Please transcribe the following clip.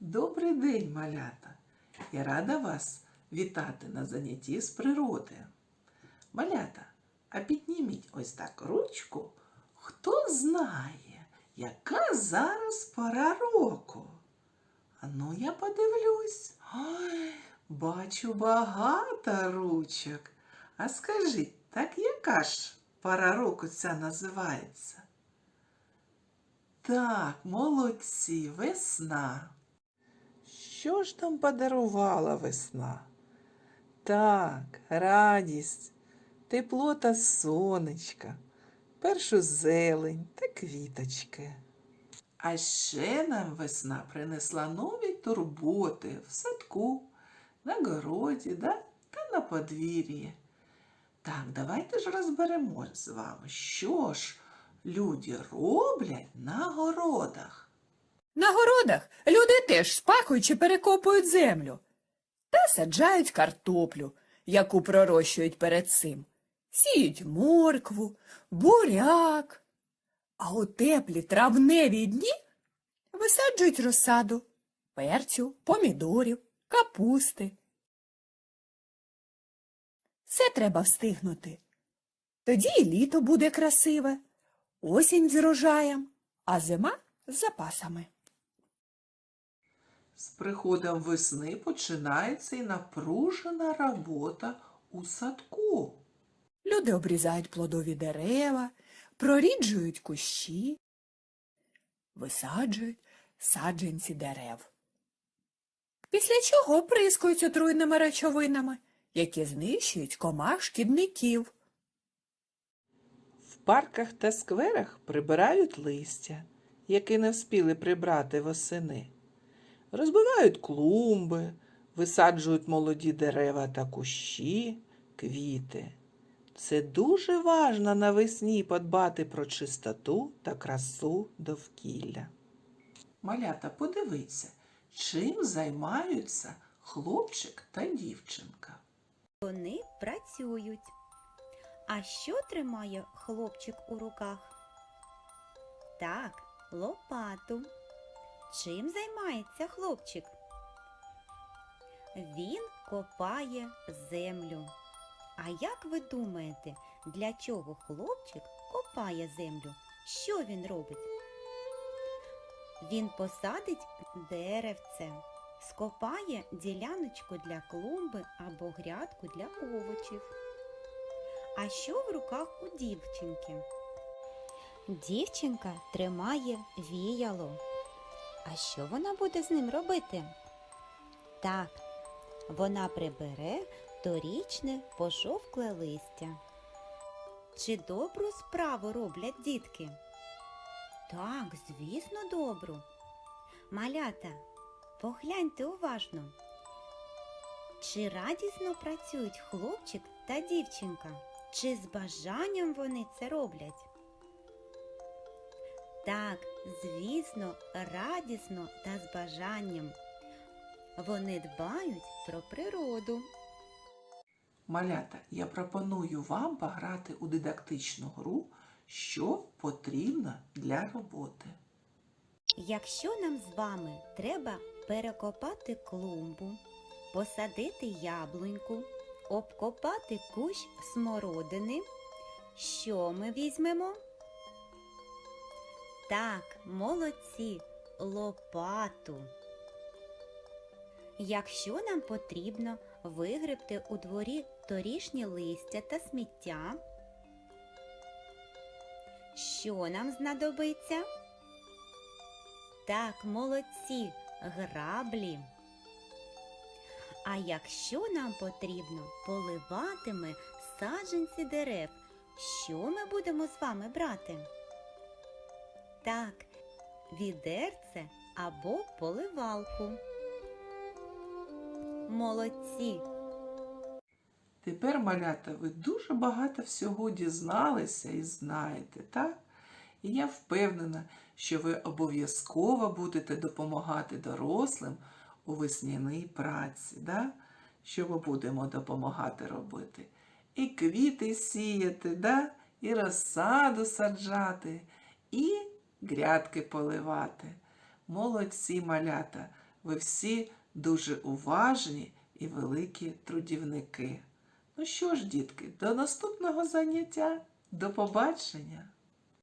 Добрий день, малята! Я рада вас вітати на занятті з природи. Малята, а підніміть ось так ручку, хто знає, яка зараз пора року. А ну я подивлюсь. Ой, бачу багато ручок. А скажіть, так яка ж пора року ця називається? Так, молодці, весна. Що ж нам подарувала весна? Так, радість, тепло та сонечка, першу зелень та квіточки. А ще нам весна принесла нові турботи в садку, на городі да? та на подвір'ї. Так, давайте ж розберемо з вами, що ж люди роблять на городах. На городах люди теж спахують чи перекопують землю та саджають картоплю, яку пророщують перед цим. Сіють моркву, буряк. А у теплі травневі дні висаджують розсаду перцю, помідорів, капусти. Все треба встигнути. Тоді і літо буде красиве, осінь з врожаєм, а зима з запасами. З приходом весни починається і напружена робота у садку. Люди обрізають плодові дерева, проріджують кущі, висаджують саджанці дерев. Після чого прискують отруйними речовинами, які знищують комах шкідників. В парках та скверах прибирають листя, яке не вспіли прибрати восени. Розбивають клумби, висаджують молоді дерева та кущі, квіти. Це дуже важно навесні подбати про чистоту та красу довкілля. Малята, подивіться, чим займаються хлопчик та дівчинка. Вони працюють. А що тримає хлопчик у руках? Так, лопату. Чим займається хлопчик? Він копає землю. А як ви думаєте, для чого хлопчик копає землю? Що він робить? Він посадить деревце, скопає діляночку для клумби або грядку для овочів. А що в руках у дівчинки? Дівчинка тримає віяло. А що вона буде з ним робити? Так, вона прибере торічне пожовкле листя. Чи добру справу роблять дітки? Так, звісно, добру. Малята, погляньте уважно. Чи радісно працюють хлопчик та дівчинка? Чи з бажанням вони це роблять? Так, звісно, радісно та з бажанням. Вони дбають про природу. Малята, я пропоную вам пограти у дидактичну гру, що потрібно для роботи. Якщо нам з вами треба перекопати клумбу, посадити яблуньку, обкопати кущ смородини, що ми візьмемо? Так, молодці, лопату. Якщо нам потрібно вигребти у дворі торішнє листя та сміття, що нам знадобиться? Так, молодці, граблі. А якщо нам потрібно поливати ми саджанці дерев, що ми будемо з вами брати? Так, відерце або поливалку. Молодці! Тепер, малята, ви дуже багато всього дізналися і знаєте, так? І я впевнена, що ви обов'язково будете допомагати дорослим у весняній праці, да? що ми будемо допомагати робити. І квіти сіяти, да? і розсаду саджати, і грядки поливати. Молодці малята! ви всі дуже уважні і великі трудівники. Ну що ж, дітки, до наступного заняття. До побачення!